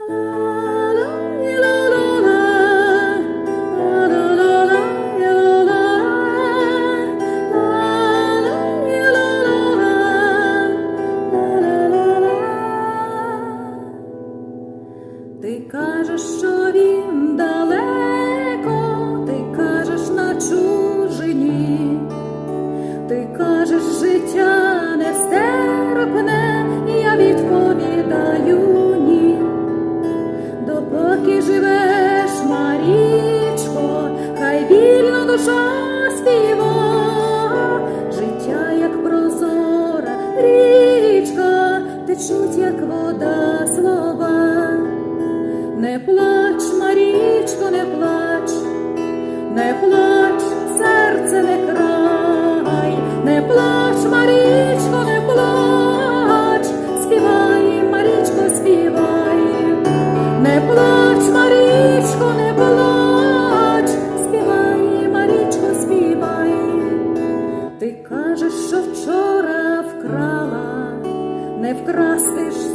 Ти кажеш, що він далеко, ти кажеш на чужині, ти кажеш, життя, як прозора річка, течуть, як вода. Не плач, Марічко, не плач, не плач, серце не край, не плач, Кажеш, що вчора вкрала, не вкрастиш сьогодні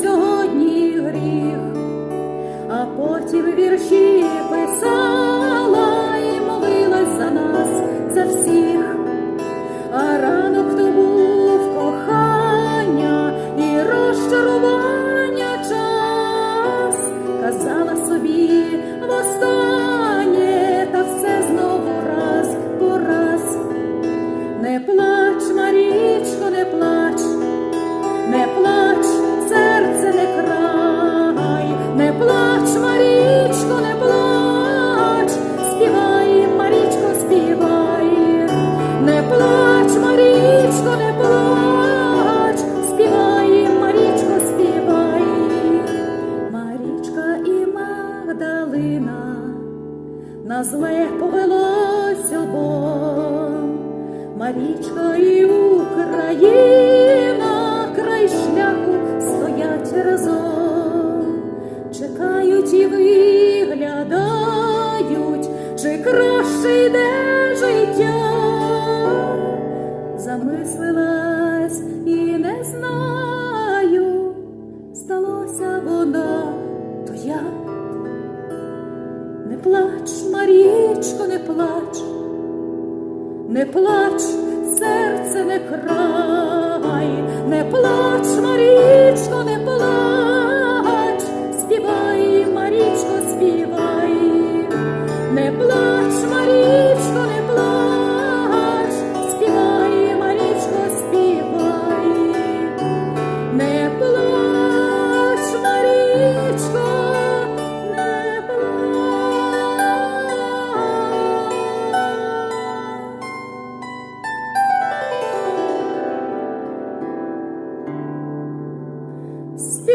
не плач, Марічко, не плач, співай, Марічко, співай, Марічка і Магдалина на зле повелось обом. Марічка і Україна замислилась і не знаю, сталося вона, то я. Не плач, Марічко, не плач, не плач, серце не край, не плач, Марічко, не плач, співай, Марічко, співай, не плач,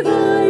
плач. Співай,